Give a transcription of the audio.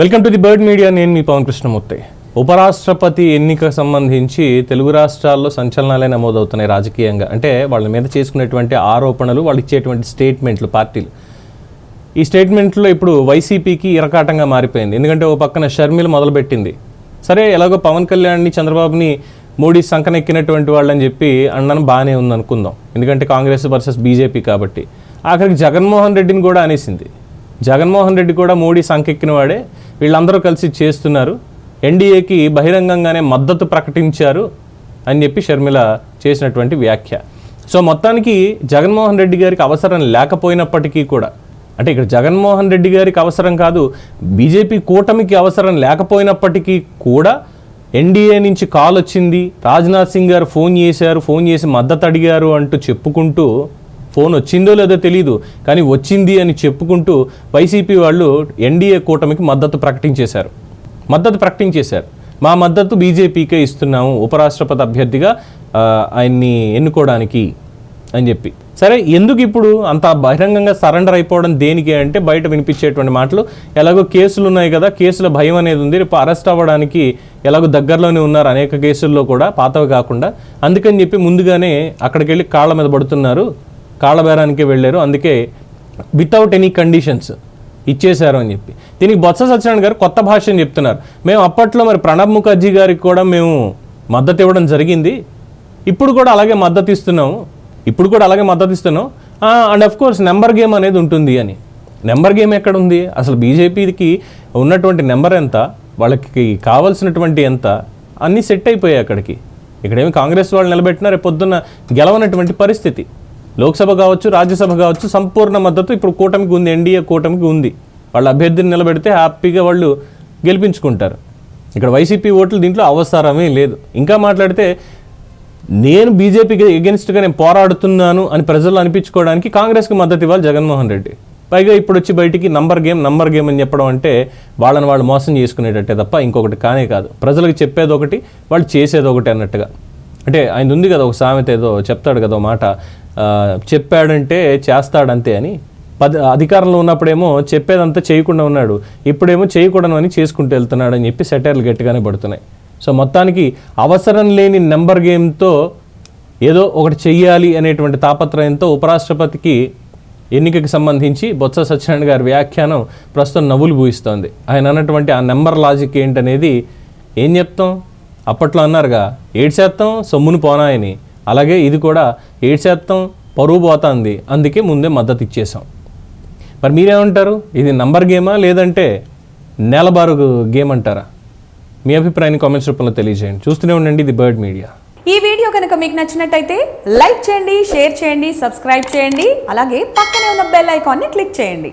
Welcome to the Bird Media నేను మీ పవన్ కృష్ణమూర్తి. ఉపరాష్ట్రపతి ఎన్నికకు సంబంధించి తెలుగు రాష్ట్రాల్లో సంచలనాలే నమోదవుతున్నాయి రాజకీయంగా. అంటే వాళ్ళ మీద చేసుకునేటువంటి ఆరోపణలు వాళ్ళు ఇచ్చేటువంటి స్టేట్మెంట్లు పార్టీలు. ఈ స్టేట్మెంట్లో ఇప్పుడు వైసీపీకి ఇరకాటంగా మారిపోయింది. ఎందుకంటే ఓ పక్కన షర్మిల మొదలుపెట్టింది. సరే ఎలాగో పవన్ కళ్యాణ్ని చంద్రబాబుని మోడీ సంకనెక్కినటువంటి వాళ్ళని చెప్పి అన్నాను బాగానే ఉందనుకుందాం. ఎందుకంటే కాంగ్రెస్ వర్సెస్ బీజేపీ కాబట్టి. ఆఖరికి జగన్మోహన్ రెడ్డిని కూడా అనేసింది. జగన్మోహన్ రెడ్డి కూడా మోడీ సంకెక్కిన వాడే వీళ్ళందరూ కలిసి చేస్తున్నారు. ఎన్డీఏకి బహిరంగంగానే మద్దతు ప్రకటించారు అని చెప్పి షర్మిల చేసినటువంటి వ్యాఖ్య. సో మొత్తానికి జగన్మోహన్ రెడ్డి గారికి అవసరం లేకపోయినప్పటికీ కూడా అంటే ఇక్కడ జగన్మోహన్ రెడ్డి గారికి అవసరం కాదు బీజేపీ కూటమికి అవసరం లేకపోయినప్పటికీ కూడా ఎన్డీఏ నుంచి కాల్ వచ్చింది. రాజ్నాథ్ సింగ్ గారు ఫోన్ చేశారు ఫోన్ చేసి మద్దతు అడిగారు అంటూ చెప్పుకుంటూ ఫోన్ వచ్చిందో లేదో తెలియదు కానీ వచ్చింది అని చెప్పుకుంటూ వైసీపీ వాళ్ళు ఎన్డీఏ కూటమికి మద్దతు ప్రకటించేశారు. మద్దతు ప్రకటించేశారు. మా మద్దతు బీజేపీకే ఇస్తున్నాము ఉపరాష్ట్రపతి అభ్యర్థిగా ఆయన్ని ఎన్నుకోవడానికి అని చెప్పి. సరే ఎందుకు ఇప్పుడు అంత బహిరంగంగా సరెండర్ అయిపోవడం దేనికి అంటే బయట వినిపించేటువంటి మాటలు ఎలాగో కేసులు ఉన్నాయి కదా కేసుల భయం అనేది ఉంది రేపు అరెస్ట్ అవ్వడానికి ఎలాగో దగ్గరలోనే ఉన్నారు అనేక కేసుల్లో కూడా పాతవి కాకుండా. అందుకని చెప్పి ముందుగానే అక్కడికి వెళ్ళి కాళ్ళ మీద పడుతున్నారు కాళ్ళబేరానికి వెళ్ళారు. అందుకే వితౌట్ ఎనీ కండిషన్స్ ఇచ్చేశారు అని చెప్పి. దీనికి బొత్స సత్యనారాయణ గారు కొత్త భాషని చెప్తున్నారు. మేము అప్పట్లో మరి ప్రణబ్ ముఖర్జీ గారికి కూడా మేము మద్దతు ఇవ్వడం జరిగింది. ఇప్పుడు కూడా అలాగే మద్దతు ఇస్తున్నాము. ఇప్పుడు కూడా అలాగే మద్దతు ఇస్తున్నాం and of course number game అనేది ఉంటుంది అని. నెంబర్ గేమ్ ఎక్కడ ఉంది? అసలు బీజేపీకి ఉన్నటువంటి నెంబర్ ఎంత? వాళ్ళకి కావాల్సినటువంటి ఎంత? అన్నీ సెట్ అయిపోయాయి అక్కడికి. ఇక్కడేమి కాంగ్రెస్ వాళ్ళు నిలబెట్టినా రేపు పొద్దున్న గెలవనటువంటి పరిస్థితి. లోక్సభ కావచ్చు రాజ్యసభ కావచ్చు సంపూర్ణ మద్దతు ఇప్పుడు కూటమికి ఉంది ఎన్డీఏ కూటమికి ఉంది. వాళ్ళ అభ్యర్థిని నిలబెడితే హ్యాపీగా వాళ్ళు గెలిపించుకుంటారు. ఇక్కడ వైసీపీ ఓట్లు దీంట్లో అవసరమే లేదు. ఇంకా మాట్లాడితే నేను బీజేపీకి ఎగెన్స్ట్గా నేను పోరాడుతున్నాను అని ప్రజలు అనిపించుకోవడానికి కాంగ్రెస్కి మద్దతు ఇవ్వాలి జగన్మోహన్ రెడ్డి. పైగా ఇప్పుడు వచ్చి బయటికి నంబర్ గేమ్ నంబర్ గేమ్ అని చెప్పడం అంటే వాళ్ళని వాళ్ళు మోసం చేసుకునేటట్టే తప్ప ఇంకొకటి కానే కాదు. ప్రజలకు చెప్పేది ఒకటి వాళ్ళు చేసేది ఒకటి అన్నట్టుగా. అంటే ఆయన ఉంది కదా ఒక సామెత ఏదో చెప్తాడు కదా మాట. చెప్పాడంటే చేస్తాడంతే అని. పది అధికారంలో ఉన్నప్పుడేమో చెప్పేదంతా చేయకుండా ఉన్నాడు. ఇప్పుడేమో చేయకూడను అని చేసుకుంటూ వెళ్తున్నాడు అని చెప్పి సెటైర్లు గట్టిగానే పడుతున్నాయి. సో మొత్తానికి అవసరం లేని నెంబర్ గేమ్తో ఏదో ఒకటి చెయ్యాలి అనేటువంటి తాపత్రయంతో ఉపరాష్ట్రపతికి ఎన్నికకి సంబంధించి బొత్స సత్యనారాయణ గారి వ్యాఖ్యానం ప్రస్తుతం నవ్వులు పూయిస్తోంది ఆయన అన్నటువంటి ఆ నెంబర్ లాజిక్ ఏంటనేది ఏం చెప్తాం? అప్పట్లో అన్నారుగా ఏడు శాతం సొమ్మును పోనాయని. అలాగే ఇది కూడా ఏడు శాతం పరువు పోతుంది. అందుకే ముందే మద్దతు ఇచ్చేసాం మరి మీరేమంటారు? ఇది నంబర్ గేమా? లేదంటే నెలబారు గేమ్ అంటారా మీ అభిప్రాయాన్ని కామెంట్స్ రూపంలో తెలియజేయండి. చూస్తూనే ఉండండి ఇది బర్డ్ మీడియా. ఈ వీడియో కనుక మీకు నచ్చినట్టయితే లైక్ చేయండి షేర్ చేయండి సబ్స్క్రైబ్ చేయండి. అలాగే పక్కనే ఉన్న బెల్ ఐకాన్ని క్లిక్ చేయండి.